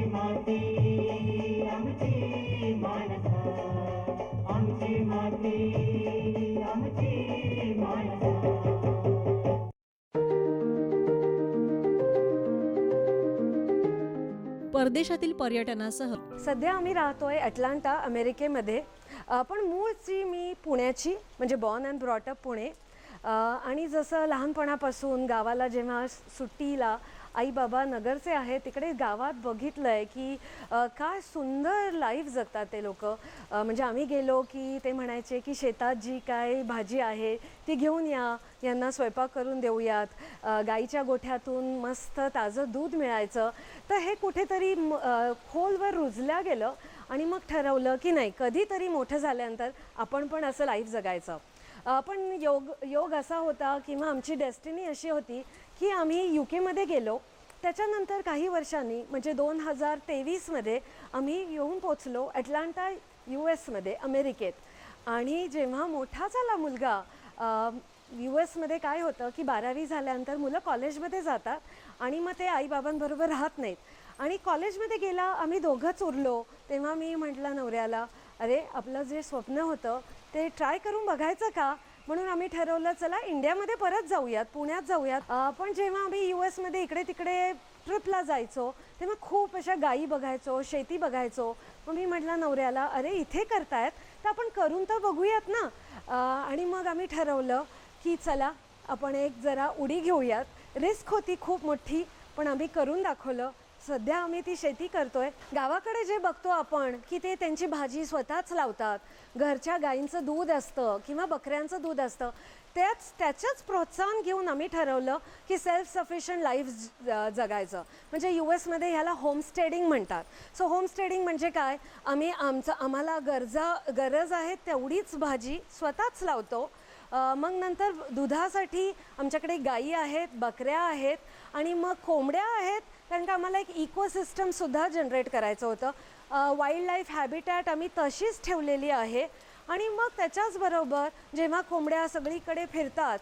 माती आमची माणसं. आमची माती आमची माणसं. परदेशातील पर्यटनासह सध्या आम्ही राहतोय अटलांटा अमेरिकेमध्ये. पण मूळची मी पुण्याची म्हणजे बॉर्न अँड ब्रॉटअप पुणे. आणि जसं लहानपणापासून गावाला जेव्हा सुट्टीला आई बाबा नगरचे आहे तिकडे गावात बघितलं आहे की काय सुंदर लाईफ जगतात ते लोक. म्हणजे आम्ही गेलो की ते म्हणायचे की शेतात जी काय भाजी आहे ती घेऊन या यांना स्वयंपाक करून देऊयात. गाईच्या गोठ्यातून मस्त ताजं दूध मिळायचं. तर हे कुठेतरी म- खोलवर रुजल्या गेलं आणि मग ठरवलं की नाही कधीतरी मोठं झाल्यानंतर आपण पण असं लाईफ जगायचं. पण योग योग असा होता किंवा आमची डेस्टिनी अशी होती की आम्ही यू केमध्ये गेलो. त्याच्यानंतर काही वर्षांनी म्हणजे दोन हजार तेवीसमध्ये आम्ही येऊन पोचलो अटलांटा यू एसमध्ये अमेरिकेत. आणि जेव्हा मोठा झाला मुलगा यू एसमध्ये काय होतं की बारावी झाल्यानंतर मुलं कॉलेजमध्ये जातात आणि मग ते आईबाबांबरोबर राहत नाहीत. आणि कॉलेजमध्ये गेला आम्ही दोघंच उरलो. तेव्हा मी म्हटलं नवऱ्याला अरे आपलं जे स्वप्न होतं ते ट्राय करून बघायचं का? म्हणून आम्ही ठरवलं चला इंडियामध्ये परत जाऊयात पुण्यात जाऊयात. पण जेव्हा आम्ही यू एसमध्ये इकडे तिकडे ट्रिपला जायचो तेव्हा खूप अशा गायी बघायचो शेती बघायचो. मग मी म्हटलं नवऱ्याला अरे इथे करतायत? तर आपण करून तर बघूयात ना. आणि मग आम्ही ठरवलं की चला आपण एक जरा उडी घेऊयात. रिस्क होती खूप मोठी पण आम्ही करून दाखवलं. सध्या आम्ही ती शेती करतोय. गावाकडे जे बघतो आपण की ते त्यांची भाजी स्वतःच लावतात. घरच्या गायींचं दूध असतं किंवा बकऱ्यांचं दूध असतं. त्याच त्याचंच प्रोत्साहन घेऊन आम्ही ठरवलं की सेल्फ सफिशियंट लाईफ जगायचं. म्हणजे यू एसमध्ये ह्याला होमस्टेडिंग म्हणतात. सो होमस्टेडिंग म्हणजे काय? आम्ही आमचं आम्हाला गरजा गरज आहे तेवढीच भाजी स्वतःच लावतो. मग नंतर दुधासाठी आमच्याकडे गायी आहेत बकऱ्या आहेत आणि मग कोंबड्या आहेत. कारण का आम्हाला एक इकोसिस्टमसुद्धा जनरेट करायचं होतं. वाईल्ड लाईफ हॅबिटॅट आम्ही तशीच ठेवलेली आहे. आणि मग त्याच्याचबरोबर जेव्हा कोंबड्या सगळीकडे फिरतात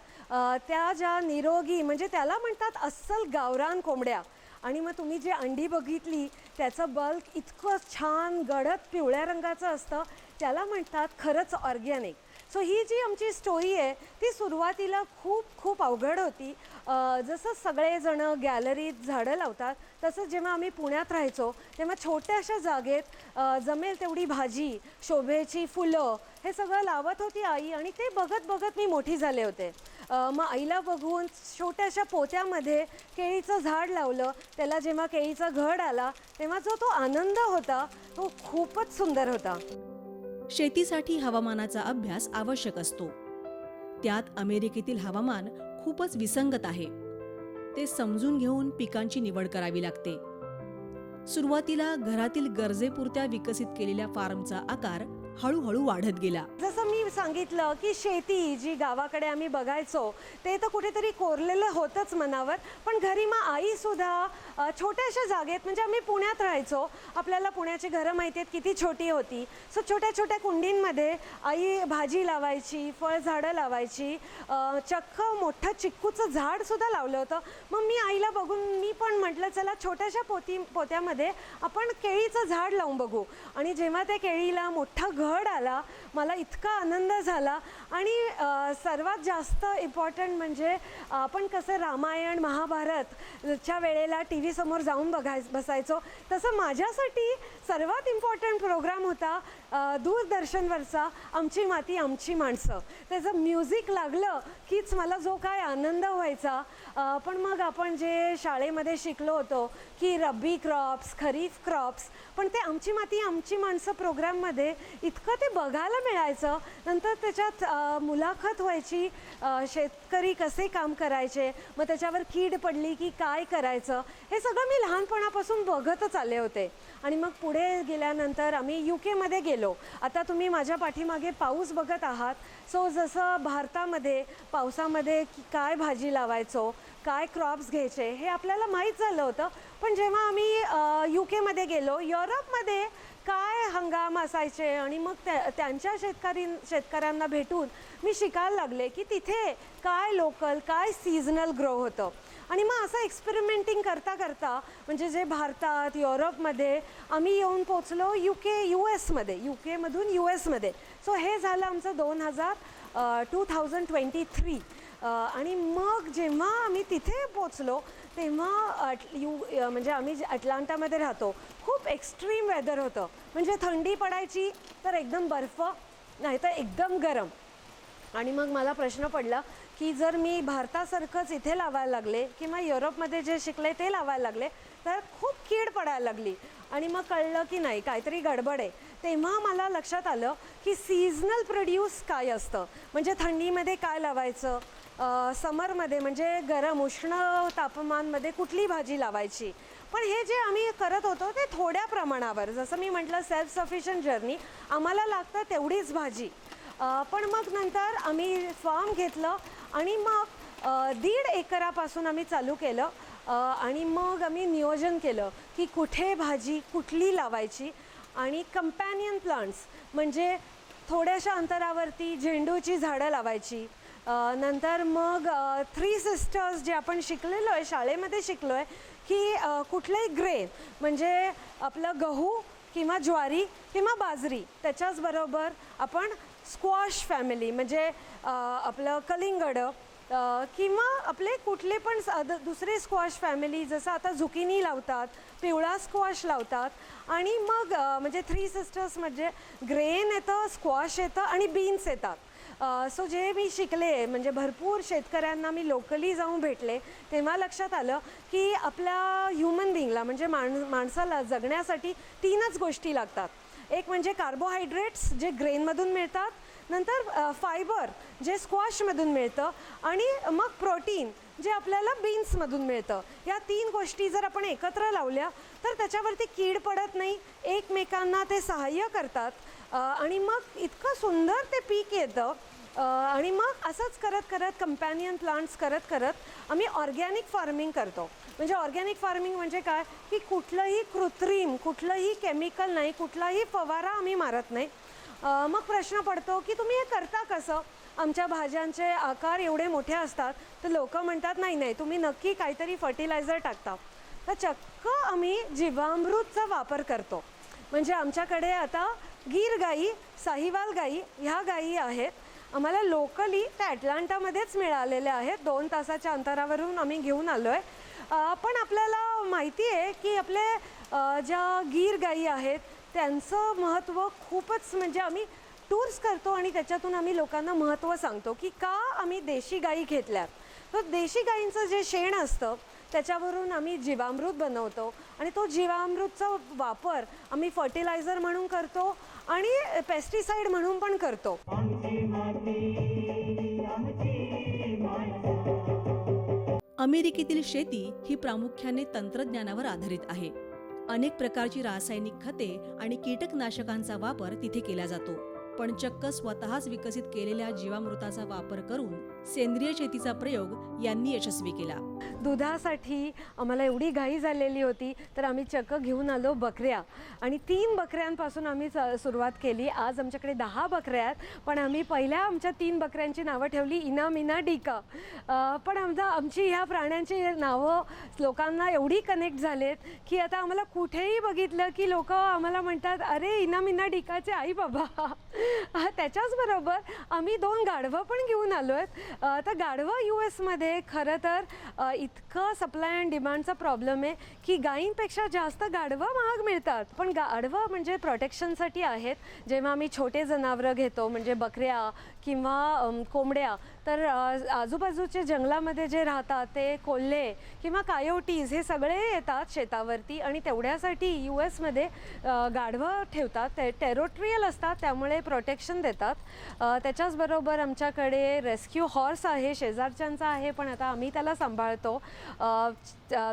त्या ज्या निरोगी म्हणजे त्याला म्हणतात अस्सल गावरान कोंबड्या. आणि मग तुम्ही जी अंडी बघितली त्याचं बल्क इतकं छान गडद पिवळ्या रंगाचं असतं त्याला म्हणतात खरंच ऑर्गॅनिक सो ही जी आमची स्टोरी आहे ती सुरुवातीला खूप खूप अवघड होती. जसं सगळेजणं गॅलरीत झाडं लावतात तसंच जेव्हा आम्ही पुण्यात राहायचो तेव्हा छोट्याशा जागेत जमेल तेवढी भाजी शोभेची फुलं हे सगळं लावत होती आई आणि ते बघत बघत मी मोठी झाले होते. मग आईला बघून छोट्याशा पोत्यामध्ये केळीचं झाड लावलं. त्याला जेव्हा केळीचा घड आला तेव्हा जो तो आनंद होता तो खूपच सुंदर होता. शेतीसाठी हवामानाचा अभ्यास आवश्यक असतो. त्यात अमेरिकेतील हवामान खूपच विसंगत आहे. ते समजून घेऊन पिकांची निवड करावी लागते. सुरुवातीला घरातील गरजेपुरत्या विकसित केलेल्या फार्मचा आकार हळूहळू वाढत गेला. जसं मी सांगितलं की शेती जी गावाकडे आम्ही बघायचो ते तर कुठेतरी कोरलेलं होतंच मनावर. पण घरी मग आईसुद्धा छोट्याशा जागेत म्हणजे आम्ही पुण्यात राहायचो. आपल्याला पुण्याची घरं माहिती आहेत किती छोटी होती. सो छोट्या छोट्या कुंडींमध्ये आई भाजी लावायची फळझाडं लावायची चक्क मोठं चिक्कूचं झाडसुद्धा लावलं होतं. मग मी आईला बघून मी पण म्हटलं चला छोट्याशा पोती पोत्यामध्ये आपण केळीचं झाड लावून बघू. आणि जेव्हा त्या केळीला मोठं घड आला मला इतका आनंद झाला. आणि सर्वात जास्त इम्पॉर्टंट म्हणजे आपण कसं रामायण महाभारतच्या वेळेला टी व्ही समोर जाऊन बघाय बसायचो. तसं माझ्यासाठी सर्वात इम्पॉर्टंट प्रोग्राम होता दूरदर्शनवरचा आमची माती आमची माणसं. त्याचं म्युझिक लागलं कीच मला जो काय आनंद व्हायचा. पण मग आपण जे शाळेमध्ये शिकलो होतो की रब्बी क्रॉप्स खरीफ क्रॉप्स पण ते आमची माती आमची माणसं प्रोग्राममध्ये इतकं ते बघायला मिळायचं. नंतर त्याच्यात मुलाखत व्हायची शेतकरी कसे काम करायचे मग त्याच्यावर कीड पडली की काय करायचं हे सगळं मी लहानपणापासून बघतच आले होते. आणि मग पुढे गेल्यानंतर आम्ही यू केमध्ये गेलो. आता तुम्ही माझ्या पाठीमागे पाऊस बघत आहात. सो जसं भारतामध्ये पावसामध्ये काय भाजी लावायचो काय क्रॉप्स घ्यायचे हे आपल्याला माहीत झालं होतं. पण जेव्हा आम्ही यू केमध्ये गेलो युरोपमध्ये काय हंगाम असायचे आणि मग त्या त्यांच्या शेतकरी शेतकऱ्यांना भेटून मी शिकायला लागले की तिथे काय लोकल काय सीझनल ग्रो होतं. आणि मग असं एक्सपेरिमेंटिंग करता करता म्हणजे जे भारतात युरोपमध्ये आम्ही येऊन पोचलो यू के यू एसमध्ये यू केमधून यू एसमध्ये सो हे झालं आमचं दोन हजार टू थाउजंड ट्वेंटी थ्री आणि मग जेव्हा आम्ही तिथे पोचलो तेव्हा अट यू म्हणजे आम्ही जे अटलांटामध्ये राहतो खूप एक्स्ट्रीम वेदर होतं. म्हणजे थंडी पडायची तर एकदम बर्फ नाही तर एकदम गरम. आणि मग मला प्रश्न पडला की जर मी भारतासारखंच इथे लावायला लागले किंवा युरोपमध्ये जे शिकले ते लावायला लागले तर खूप कीड पडायला लागली. आणि मग कळलं की नाही काहीतरी गडबड आहे. तेव्हा मला लक्षात आलं की सीझनल प्रोड्यूस काय असतं? म्हणजे थंडीमध्ये काय लावायचं? समरमध्ये म्हणजे गरम उष्ण तापमानमध्ये कुठली भाजी लावायची? पण हे जे आम्ही करत होतो ते थोड्या प्रमाणावर. जसं मी म्हटलं सेल्फ सफिशियंट जर्नी आम्हाला लागतं तेवढीच भाजी. पण मग नंतर आम्ही फार्म घेतलं. आणि मग दीड एकरापासून आम्ही चालू केलं. आणि मग आम्ही नियोजन केलं की कुठे भाजी कुठली लावायची आणि कंपॅनियन प्लांट्स म्हणजे थोड्याशा अंतरावरती झेंडूची झाडं लावायची. नंतर मग थ्री सिस्टर्स जे आपण शिकलेलो आहे शाळेमध्ये शिकलो आहे की कुठलंही ग्रेन म्हणजे आपलं गहू किंवा ज्वारी किंवा बाजरी त्याच्याचबरोबर आपण स्क्वॉश फॅमिली म्हणजे आपलं कलिंगड किंवा आपले कुठले पण दुसरे स्क्वॉश फॅमिली जसं आता झुकिनी लावतात पिवळा स्क्वॉश लावतात आणि मग म्हणजे थ्री सिस्टर्स म्हणजे ग्रेन येतं स्क्वॉश येतं आणि बीन्स येतात. सो जे मी शिकले म्हणजे भरपूर शेतकऱ्यांना मी लोकली जाऊन भेटले तेव्हा लक्षात आलं की आपल्या ह्युमन बिंगला म्हणजे माण माणसाला जगण्यासाठी तीनच गोष्टी लागतात. एक म्हणजे कार्बोहायड्रेट्स जे ग्रेनमधून मिळतात नंतर फायबर जे स्क्वॉशमधून मिळतं आणि मग प्रोटीन जे आपल्याला बीन्समधून मिळतं. या तीन गोष्टी जर आपण एकत्र लावल्या तर त्याच्यावरती कीड पडत नाही एकमेकांना ते सहाय्य करतात आणि मग इतकं सुंदर ते पीक येतं आणि मग असंच करत करत कंपॅनियन प्लांट्स करत करत आम्ही ऑर्गॅनिक फार्मिंग करतो. म्हणजे ऑर्गॅनिक फार्मिंग म्हणजे काय? की कुठलंही कृत्रिम कुठलंही केमिकल नाही कुठलाही फवारा आम्ही मारत नाही. मग प्रश्न पडतो की तुम्ही हे करता कसं? आमच्या भाज्यांचे आकार एवढे मोठे असतात तर लोक म्हणतात नाही नाही तुम्ही नक्की काहीतरी फर्टिलायझर टाकता. तर चक्क आम्ही जीवामृतचा वापर करतो. म्हणजे आमच्याकडे आता गीर गाई साहिवाल गाई ह्या गाई आहेत. आम्हाला लोकली त्या ॲटलांटामध्येच मिळालेल्या आहेत. दोन तासाच्या अंतरावरून आम्ही घेऊन आलो आहे पण आपल्याला माहिती आहे की आपले ज्या गीर गाई आहेत त्यांचं महत्त्व खूपच म्हणजे आम्ही टूर्स करतो आणि त्याच्यातून आम्ही लोकांना महत्त्व सांगतो की का आम्ही देशी गाई घेतल्या. तर देशी गाईंचं जे शेण असतं त्याच्यावरून आम्ही जीवामृत बनवतो आणि तो जीवामृतचा वापर आम्ही फर्टिलायझर म्हणून करतो आणि पेस्टिसाईड म्हणून पण करतो. अमेरिकेतील शेती ही प्रामुख्याने तंत्रज्ञानावर आधारित आहे. अनेक प्रकारची रासायनिक खते आणि कीटकनाशकांचा वापर तिथे केला जातो. पण चक्क स्वतःच विकसित केलेल्या जीवामृताचा वापर करून सेंद्रिय शेतीचा प्रयोग यांनी यशस्वी केला. दुधासाठी आम्हाला एवढी घाई झालेली होती तर आम्ही चक्क घेऊन आलो बकऱ्या. आणि तीन बकऱ्यांपासून आम्ही च- सुरुवात केली. आज आमच्याकडे दहा बकऱ्या आहेत पण आम्ही पहिल्या आमच्या तीन बकऱ्यांची नावं ठेवली इना मिना डिका. पण आमचा आमची ह्या प्राण्यांची नावं लोकांना एवढी कनेक्ट झालेत की आता आम्हाला कुठेही बघितलं की लोक आम्हाला म्हणतात अरे इना मिना डिकाचे आई बाबा. त्याच्याचबरोबर आम्ही दोन गाढवं पण घेऊन आलो आहेत. तर गाढवं यू एसमध्ये खरं तर इतकं सप्लाय अँड डिमांडचा प्रॉब्लेम आहे की गायींपेक्षा जास्त गाढवं महाग मिळतात. पण गाढवं म्हणजे प्रोटेक्शनसाठी आहेत. जेव्हा आम्ही छोटे जनावरं घेतो म्हणजे बकऱ्या किंवा कोंबड्या तर आजूबाजूचे जंगलामध्ये जे राहतात ते कोल्हे किंवा कायोटीज हे सगळे येतात शेतावरती आणि तेवढ्यासाठी यू एसमध्ये गाढवं ठेवतात. ते टेरोट्रियल असतात त्यामुळे प्रोटेक्शन देतात. त्याच्याचबरोबर आमच्याकडे रेस्क्यू हॉर्स आहे शेजारच्यांचा आहे पण आता आम्ही त्याला सांभाळतो.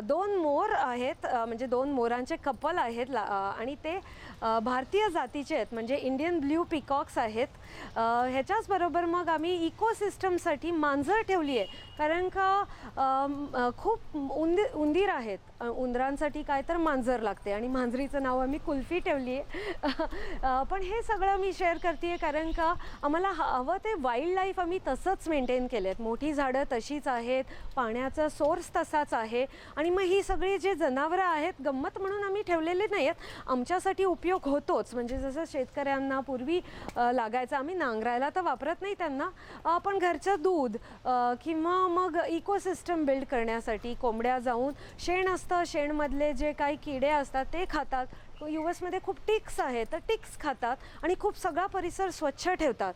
दोन मोर आहेत म्हणजे दोन मोरांचे कपल आहेत ला- आणि ते भारतीय जातीचे आहेत म्हणजे इंडियन ब्ल्यू पिकॉक्स आहेत. ह्याच्याचबरोबर मग आम्ही इकोसिस्टमसाठी मांजर ठेवली आहे. कारण का खूप उंदी उंदीर आहेत. उंदरांसाठी काय तर मांजर लागते आणि मांजरीचं नाव आम्ही कुल्फी ठेवली आहे पण हे सगळं मी शेअर करते कारण का आम्हाला हवं ते वाईल्ड लाईफ आम्ही तसंच मेंटेन केले आहेत मोठी झाडं तशीच आहेत पाण्याचा सोर्स तसाच आहे आणि मग ही सगळी जे जनावरं आहेत गंमत म्हणून आम्ही ठेवलेले नाही आहेत आमच्यासाठी उपयोग होतोच. म्हणजे जसं शेतकऱ्यांना पूर्वी लागायचं आम्ही नांगरायला तर वापरत नाही त्यांना. पण घरचं दूध किंवा मग इकोसिस्टम बिल्ड करण्यासाठी कोंबड्या जाऊन शेण असतं शेणमधले जे काही किडे असतात ते खातात. यू एसमध्ये खूप टिक्स आहेत तर टिक्स खातात आणि खूप सगळा परिसर स्वच्छ ठेवतात.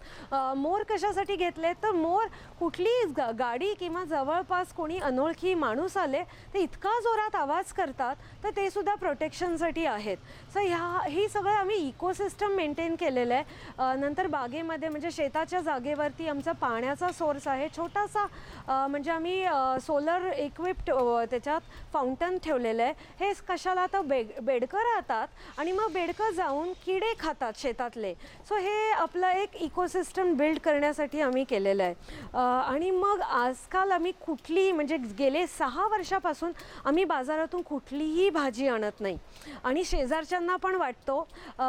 मोर कशासाठी घेतले? तर मोर कुठली गा गाडी किंवा जवळपास कोणी अनोळखी माणूस आले ते इतका जोरात आवाज करतात तर ते सुद्धा प्रोटेक्शनसाठी आहेत. सो ह्या ही सगळं आम्ही इकोसिस्टम मेंटेन केलेलं आहे. नंतर बागेमध्ये म्हणजे शेताच्या जागेवरती आमचा पाण्याचा सोर्स आहे. छोटासा म्हणजे आम्ही सोलर इक्विप्ड त्याच्यात फाउंटन ठेवलेलं आहे. हे कशाला तर बेड बेडकं राहतात आणि मग बेडकं जाऊन किडे खातात शेतातले. सो हे आपलं एक इकोसिस्टम बिल्ड करण्यासाठी आम्ही केलेलं आहे. आणि मग आजकाल आम्ही कुठली म्हणजे गेले सहा वर्षापासून आम्ही बाजारातून कुठलीही भाजी आणत नाही. आणि शेजारच्यांना पण वाटतो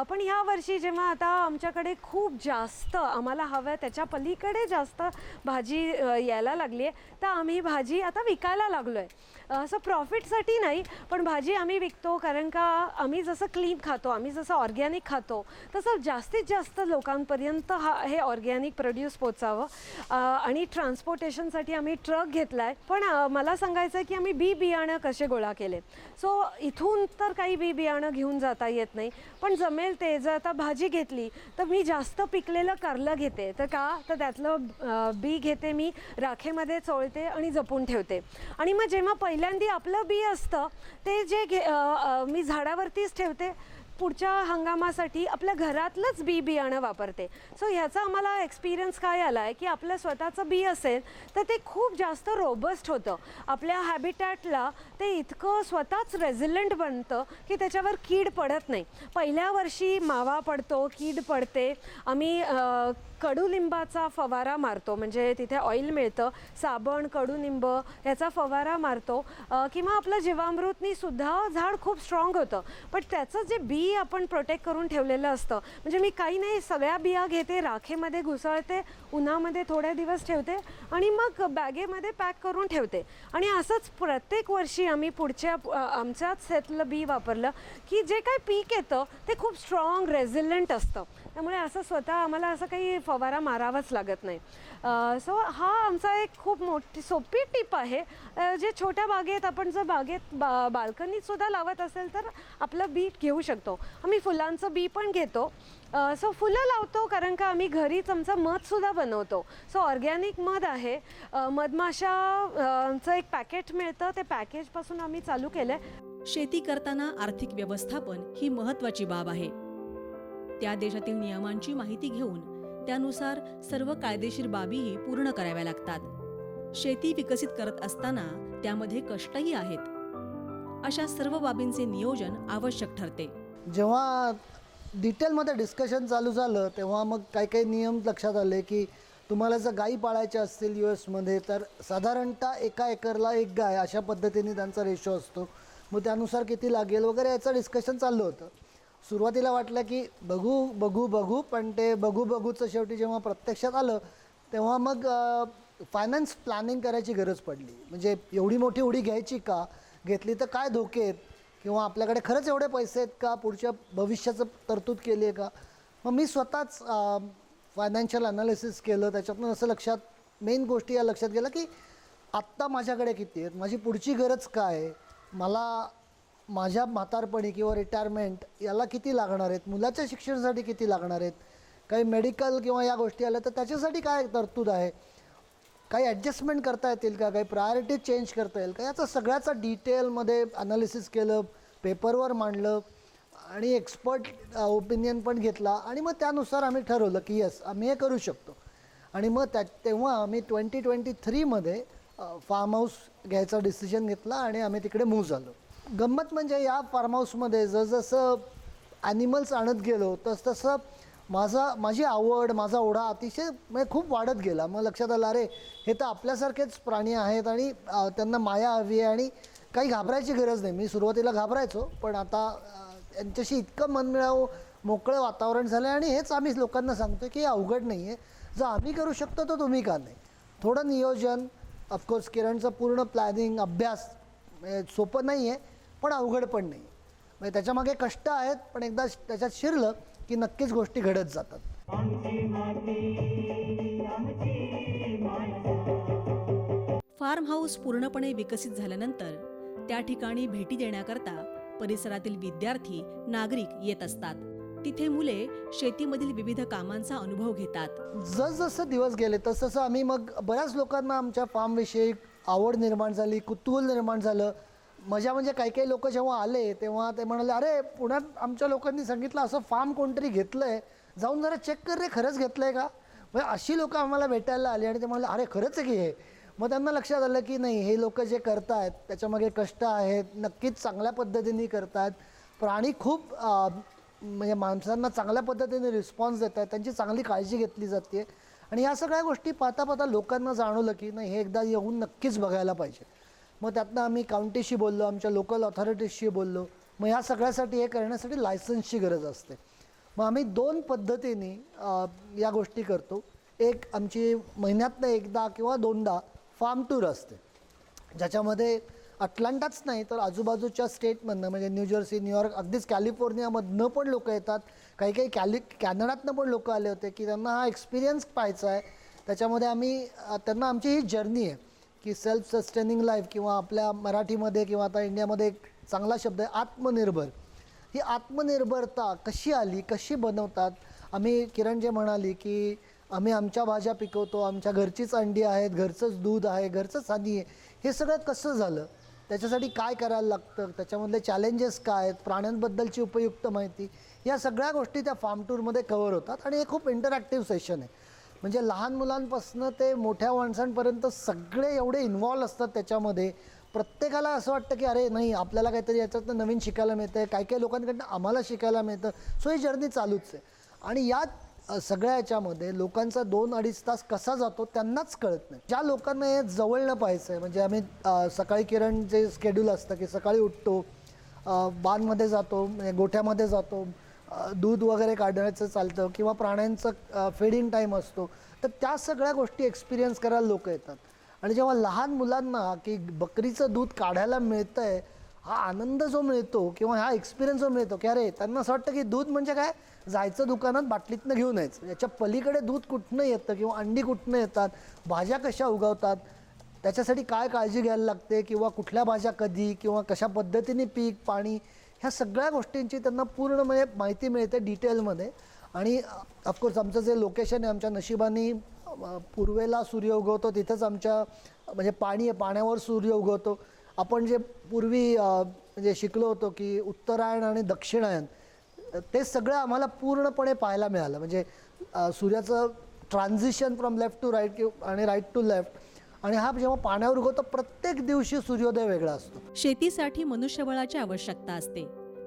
पण ह्या वर्षी जेव्हा आता आमच्याकडे खूप जास्त आम्हाला हवं आहे त्याच्या पलीकडे जास्त भाजी यायला लागली आहे तर आम्ही भाजी आता विकायला लागलो आहे असं प्रॉफिटसाठी नाही पण भाजी आम्ही विकतो कारण का आम्ही जसं क्लीन खातो आम्ही जसं ऑर्गॅनिक खातो तसं जास्तीत जास्त लोकांपर्यंत हा हे ऑर्गॅनिक प्रोड्यूस पोचावं. आणि ट्रान्सपोर्टेशनसाठी आम्ही ट्रक घेतला आहे पण मला सांगायचं आहे की आम्ही बी बियाणं कसे गोळा केले? सो इथून तर काही बी बियाणं घेऊन जाता येत नाही. पण जमेल ते. जर आता भाजी घेतली तर मी जास्त पिकलेलं कारलं घेते. तर का? तर त्यातलं बी घेते मी राखेमध्ये चोळते आणि जपून ठेवते. आणि मग जेव्हा पहिल्यांदी आपलं बी असतं ते जे घे मी झाडावरतीच ठेवते पुढच्या हंगामासाठी आपल्या घरातलंच बी बियाणं वापरते. सो ह्याचा आम्हाला एक्सपिरियन्स काय आला आहे की आपलं स्वतःचं बी असेल तर ते खूप जास्त रोबस्ट होतं. आपल्या हॅबिटॅटला ते इतकं स्वतःच रेझिलंट बनतं की त्याच्यावर कीड पडत नाही. पहिल्या वर्षी मावा पडतो कीड पडते. आम्ही कडुलिंबाचा फवारा मारतो म्हणजे तिथे ऑइल मिळतं साबण कडुलिंब याचा फवारा मारतो. किंवा आपलं जीवामृतनी सुद्धा झाड खूप स्ट्रॉंग होतं. पण त्याचं जे बी आपण प्रोटेक्ट करून ठेवलेलं असतं म्हणजे मी काही नाही सगळ्या बिया घेते राखेमध्ये घुसळते उन्हामध्ये थोड्या दिवस ठेवते आणि मग बॅगेमध्ये पॅक करून ठेवते. आणि असंच प्रत्येक वर्षी आम्ही पुढच्या आमच्याच शेतलं बी वापरलं की जे काय पीक येतं ते खूप स्ट्रॉंग रेझिलंट असतं. त्यामुळे असं स्वतः आम्हाला असं काही फवारा मारावाच लागत नाही. सो हा आमचा एक खूप मोठी सोपी टीप आहे. जे छोट्या बागेत आपण जर बागेत बा बाल्कनीतसुद्धा लावत असेल तर आपलं बी घेऊ शकतो. आम्ही फुलांचं बी पण घेतो. सो फुलं लावतो कारण का आम्ही घरीच आमचं मधसुद्धा बनवतो. सो ऑर्गॅनिक मध आहे. मधमाशाचं एक पॅकेट मिळतं. ते पॅकेजपासून आम्ही चालू केलं आहे शेती करताना आर्थिक व्यवस्थापन ही महत्वाची बाब आहे. त्या देशातील नियमांची माहिती घेऊन त्यानुसार सर्व कायदेशीर बाबीही पूर्ण कराव्या लागतात. शेती विकसित करत असताना त्यामध्ये कष्टही आहेत. अशा सर्व बाबींचे नियोजन आवश्यक ठरते. जेव्हा डिटेलमध्ये डिस्कशन चालू झालं तेव्हा मग काही काही नियम लक्षात आले की तुम्हाला जर गायी पाळायच्या असतील यू एसमध्ये तर साधारणतः एका एकरला एक गाय अशा पद्धतीने त्यांचा रेशो असतो. मग त्यानुसार किती लागेल वगैरे याचं डिस्कशन चाललं होतं. सुरुवातीला वाटलं की बघू बघू बघू पण ते बघू बघूचं शेवटी जेव्हा प्रत्यक्षात आलं तेव्हा मग फायनान्स प्लॅनिंग करायची गरज पडली. म्हणजे एवढी मोठी उडी घ्यायची का? घेतली तर काय धोके आहेत? किंवा आपल्याकडे खरंच एवढे पैसे आहेत का? पुढच्या भविष्याचं तरतूद केली आहे का? मग मी स्वतःच फायनान्शियल अनालिसिस केलं. त्याच्यातून असं लक्षात मेन गोष्टी या लक्षात गेल्या की आत्ता माझ्याकडे किती आहेत? माझी पुढची गरज काय मला माझ्या म्हातारपणी किंवा रिटायरमेंट याला किती लागणार आहेत? मुलाच्या शिक्षणासाठी किती लागणार आहेत? काही मेडिकल किंवा या गोष्टी आल्या तर त्याच्यासाठी काय तरतूद आहे? काही ॲडजस्टमेंट करता येतील का? काही प्रायोरिटी चेंज करता येईल का? याचं सगळ्याचा डिटेलमध्ये अनालिसिस केलं पेपरवर मांडलं आणि एक्सपर्ट ओपिनियन पण घेतला आणि मग त्यानुसार आम्ही ठरवलं की येस आम्ही हे करू शकतो. आणि मग त्या तेव्हा आम्ही ट्वेंटी ट्वेंटी थ्रीमध्ये फार्म हाऊस घ्यायचा डिसिजन घेतला आणि आम्ही तिकडे मूव झालो. गंमत म्हणजे या फार्म हाऊसमध्ये जसजसं ॲनिमल्स आणत गेलो तसतसं माझा माझी आवड माझा ओढा अतिशय म्हणजे खूप वाढत गेला. मग लक्षात आलं अरे हे तर आपल्यासारखेच प्राणी आहेत आणि त्यांना माया हवी आहे आणि काही घाबरायची गरज नाही. मी सुरुवातीला घाबरायचो पण आता यांच्याशी इतकं मनमिळावं मोकळं वातावरण झालं आहे आणि हेच आम्ही लोकांना सांगतो की हे अवघड नाही आहे जर आम्ही करू शकतो तर तुम्ही का नाही? थोडं नियोजन ऑफकोर्स किरणचं पूर्ण प्लॅनिंग अभ्यास म्हणजे सोपं नाही आहे पण अवघड पण नाही. म्हणजे त्याच्यामागे कष्ट आहेत पण एकदा त्याच्यात शिरलं की नक्कीच गोष्टी घडत जातात. फार्म हाऊस पूर्णपणे विकसित झाल्यानंतर त्या ठिकाणी भेटी देण्याकरता परिसरातील विद्यार्थी नागरिक येत असतात. तिथे मुले शेतीमधील विविध कामांचा अनुभव घेतात. जसजसं दिवस गेले तसतसं आम्ही मग बऱ्याच लोकांना आमच्या फार्मविषयी आवड निर्माण झाली कुतूहल निर्माण झालं मजा म्हणजे काही काही लोक जेव्हा आले तेव्हा ते म्हणाले अरे पुण्यात आमच्या लोकांनी सांगितलं असं फार्म कोणतरी घेतलं आहे जाऊन जरा चेक कर रे खरंच घेतलं आहे का? म्हणजे अशी लोकं आम्हाला भेटायला आली आणि ते म्हणाले अरे खरंच आहे की हे. मग त्यांना लक्षात आलं की नाही हे लोक जे करतायत त्याच्यामागे कष्ट आहेत नक्कीच चांगल्या पद्धतीने करतायत. प्राणी खूप म्हणजे माणसांना चांगल्या पद्धतीने रिस्पॉन्स देत आहेत त्यांची चांगली काळजी घेतली जाते. आणि या सगळ्या गोष्टी पाहता पाहता लोकांना जाणवलं की नाही हे एकदा येऊन नक्कीच बघायला पाहिजे. मग त्यातनं आम्ही काउंटीशी बोललो आमच्या लोकल ऑथॉरिटीजशी बोललो. मग ह्या सगळ्यासाठी हे करण्यासाठी लायसन्सची गरज असते. मग आम्ही दोन पद्धतीने या गोष्टी करतो. एक आमची महिन्यातनं एकदा किंवा दोनदा फार्म टूर असते. ज्याच्यामध्ये अटलांटाच नाही तर आजूबाजूच्या स्टेटमधनं म्हणजे न्यूजर्सी न्यूयॉर्क अगदीच कॅलिफोर्नियामधनं पण लोक येतात. काही काही कॅलि कॅनडातनं पण लोक आले होते की त्यांना हा एक्सपिरियन्स पाहायचा आहे. त्याच्यामध्ये आम्ही त्यांना आमची ही जर्नी आहे. की सेल्फ सस्टेनिंग लाईफ किंवा आपल्या मराठीमध्ये किंवा आता इंडियामध्ये एक चांगला शब्द आहे आत्मनिर्भर. ही आत्मनिर्भरता कशी आली कशी बनवतात? आम्ही किरण जे म्हणाली की आम्ही आमच्या भाज्या पिकवतो आमच्या घरचीच अंडी आहेत घरचंच दूध आहे घरचंच हानी आहे. हे सगळं कसं झालं? त्याच्यासाठी काय करायला लागतं? त्याच्यामधले चॅलेंजेस काय आहेत? प्राण्यांबद्दलची उपयुक्त माहिती? या सगळ्या गोष्टी त्या फार्म टूरमध्ये कवर होतात आणि हे खूप इंटरॅक्टिव्ह सेशन आहे. म्हणजे लहान मुलांपासून ते मोठ्या माणसांपर्यंत सगळे एवढे इन्वॉल्व असतात त्याच्यामध्ये. प्रत्येकाला असं वाटतं की अरे नाही आपल्याला काहीतरी याच्यातनं नवीन शिकायला मिळतं आहे काही काही लोकांकडनं आम्हाला शिकायला मिळतं. सो ही जर्नी चालूच आहे. आणि या सगळ्या याच्यामध्ये लोकांचा दोन अडीच तास कसा जातो त्यांनाच कळत नाही. ज्या लोकांना हे जवळनं पाहायचं आहे म्हणजे आम्ही सकाळी किरण जे स्केड्यूल असतं की सकाळी उठतो बांधमध्ये जातो म्हणजे गोठ्यामध्ये जातो दूध वगैरे काढण्याचं चालतं किंवा प्राण्यांचं फेडिंग टाईम असतो तर त्या सगळ्या गोष्टी एक्सपिरियन्स करायला लोक येतात. आणि जेव्हा लहान मुलांना की बकरीचं दूध काढायला मिळतं आहे हा आनंद जो मिळतो किंवा हा एक्सपिरियन्स जो मिळतो की अरे त्यांना असं वाटतं की दूध म्हणजे काय? जायचं दुकानात बाटलीतनं घेऊन यायचं. याच्या पलीकडे दूध कुठनं येतं किंवा अंडी कुठनं येतात भाज्या कशा उगवतात त्याच्यासाठी काय काळजी घ्यायला लागते किंवा कुठल्या भाज्या कधी किंवा कशा पद्धतीने पीक पाणी ह्या सगळ्या गोष्टींची त्यांना पूर्ण म्हणजे माहिती मिळते डिटेलमध्ये. आणि ऑफकोर्स आमचं जे लोकेशन आहे आमच्या नशिबाने पूर्वेला सूर्य उगवतो तिथंच आमच्या म्हणजे पाणी आहे पाण्यावर सूर्य उगवतो. आपण जे पूर्वी म्हणजे शिकलो होतो की उत्तरायण आणि दक्षिणायन ते सगळं आम्हाला पूर्णपणे पाहायला मिळालं. म्हणजे सूर्याचं transition from left to right आणि राईट टू लेफ्ट आणि हा जेव्हा पाण्यावर उगवतो प्रत्येक दिवशी सूर्योदय वेगळा असतो. शेतीसाठी मनुष्यबळाची आवश्यकता असते.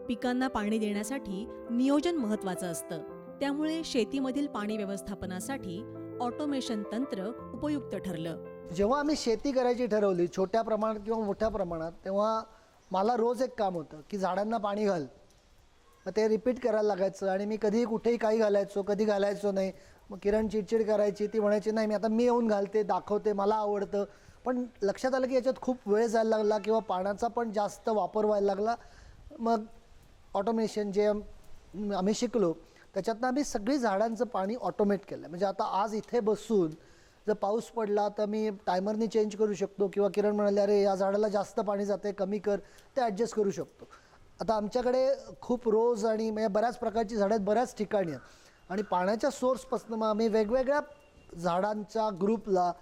पिकांना पाणी देण्यासाठी नियोजन महत्वाचं असतं. त्यामुळे शेतीमधील पाणी व्यवस्थापनासाठी ऑटोमेशन तंत्र उपयुक्त ठरलं. जेव्हा आम्ही शेती करायची ठरवली छोट्या प्रमाणात किंवा मोठ्या प्रमाणात तेव्हा मला रोज एक काम होतं की झाडांना पाणी घाल. ते रिपीट करायला लागायचं आणि मी कधीही कुठेही काही घालायचो कधी घालायचो नाही. मग किरण चिडचिड करायची ती म्हणायची नाही मी आता मी येऊन घालते दाखवते मला आवडतं. पण लक्षात आलं की याच्यात खूप वेळ जायला लागला किंवा पाण्याचा पण जास्त वापर व्हायला लागला. मग ऑटोमेशन जे आम्ही शिकलो त्याच्यातनं आम्ही सगळी झाडांचं पाणी ऑटोमेट केलं. म्हणजे आता आज इथे बसून जर पाऊस पडला तर मी टायमरनी चेंज करू शकतो किंवा किरण म्हणाले अरे या झाडाला जास्त पाणी जाते कमी कर. ते ॲडजस्ट करू शकतो. आता आमच्याकडे खूप रोज आणि म्हणजे बऱ्याच प्रकारची झाडं आहेत बऱ्याच ठिकाणी आहेत. आणि पाण्याच्या सोर्सपासून मग आम्ही वेगवेगळ्या झाडांच्या ग्रुपला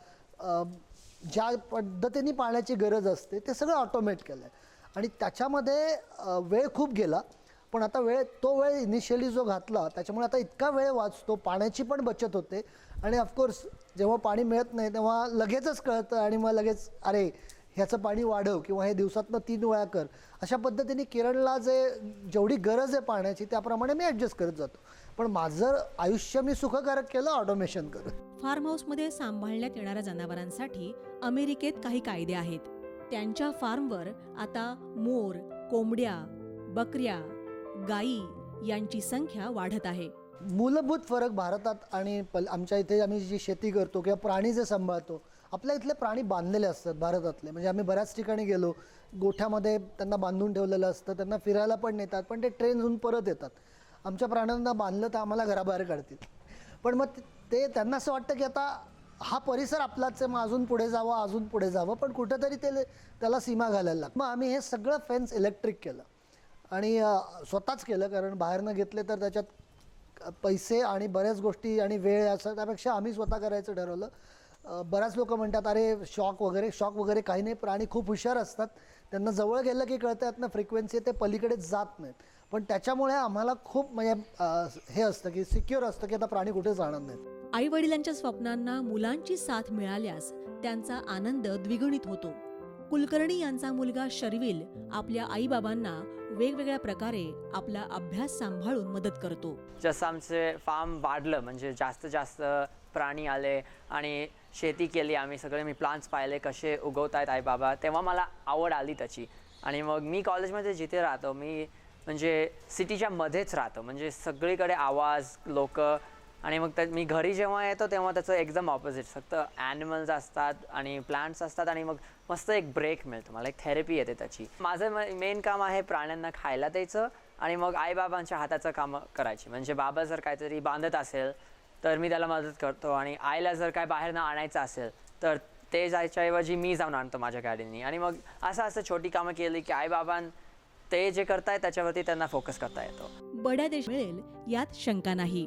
ज्या पद्धतीने पाण्याची गरज असते ते सगळं ऑटोमेट केलं आहे आणि त्याच्यामध्ये वेळ खूप गेला. पण आता वेळ तो वेळ इनिशियली जो घातला त्याच्यामुळे आता इतका वेळ वाचतो पाण्याची पण बचत होते. आणि ऑफकोर्स जेव्हा पाणी मिळत नाही तेव्हा लगेचच कळतं आणि मग लगेच अरे ह्याचं पाणी वाढव किंवा हे दिवसातनं तीन वेळा कर. अशा पद्धतीने किरणला जे जेवढी गरज आहे पाण्याची त्याप्रमाणे मी ॲडजस्ट करत जातो. पण माझं आयुष्य मी सुखकारक केलं ऑटोमेशन करत फार्म हाऊसमध्ये सांभाळण्यात येणाऱ्या जनावरांसाठी अमेरिकेत काही कायदे आहेत. त्यांच्या फार्मवर आता मोर कोंबड्या बकऱ्या गायी यांची संख्या वाढत आहे. मूलभूत फरक भारतात आणि पल आमच्या इथे आम्ही जी शेती करतो किंवा प्राणी जे सांभाळतो आपल्या इथले प्राणी बांधलेले असतात भारतातले. म्हणजे आम्ही बऱ्याच ठिकाणी गेलो गोठ्यामध्ये त्यांना बांधून ठेवलेलं असतं त्यांना फिरायला पण नेतात पण ते ट्रेन होऊन परत येतात. आमच्या प्राण्यांना बांधलं तर आम्हाला घराबाहेर काढतील. पण मग ते- ते त्यांना असं वाटतं की आता हा परिसर आपलाच आहे मग अजून पुढे जावं अजून पुढे जावं. पण कुठंतरी ते त्याला सीमा घालायला लागतं मग आम्ही हे सगळं फेन्स इलेक्ट्रिक केलं. आणि स्वतःच केलं कारण बाहेरनं घेतले तर त्याच्यात पैसे आणि बऱ्याच गोष्टी आणि वेळ असं त्यापेक्षा आम्ही स्वतः करायचं ठरवलं. बऱ्याच लोक म्हणतात अरे शॉक वगैरे शॉक वगैरे काही नाही प्राणी खूप हुशार असतात. त्यांना जवळ गेलं की कळतं यातनं फ्रिक्वेन्सी ते पलीकडे जात नाहीत. पण त्याच्यामुळे आम्हाला खूप म्हणजे हे असतं की सिक्युअर असतं की आता प्राणी कुठे जाणार नाहीत. आई वडिलांच्या स्वप्नांना मुलांची साथ मिळाल्यास त्यांचा आनंद द्विगुणित होतो. कुलकर्णी यांचा मुलगा शर्विल आपल्या आईबाबांना वेगवेगळ्या प्रकारे आपला अभ्यास सांभाळून मदत करतो. जसं आमचे फार्म वाढलं म्हणजे जास्त जास्त प्राणी आले आणि शेती केली आम्ही सगळे मी प्लांट्स पाहिले कसे उगवत आहेत आई बाबा तेव्हा मला आवड आली त्याची. आणि मग मी कॉलेजमध्ये जिथे राहतो मी म्हणजे सिटीच्या मध्येच राहतं. म्हणजे सगळीकडे आवाज लोक आणि मग त्या मी घरी जेव्हा येतो तेव्हा त्याचं एकदम ऑपोजिट फक्त ॲनिमल्स असतात आणि प्लांट्स असतात आणि मग मस्त एक ब्रेक मिळतो. मला एक थेरपी येते त्याची. माझं मेन काम आहे प्राण्यांना खायला द्यायचं आणि मग आईबाबांच्या हाताचं काम करायची. म्हणजे बाबा जर काहीतरी बांधत असेल तर मी त्याला मदत करतो आणि आईला जर काय बाहेरनं आणायचं असेल तर ते जायच्याऐवजी मी जाऊन आणतो माझ्या गाडीनी. आणि मग असं असं छोटी कामं केली की आईबाबां ते जे करतायत त्याच्यावरती त्यांना फोकस करता येतो. बड्या देश मिळेल यात शंका नाही.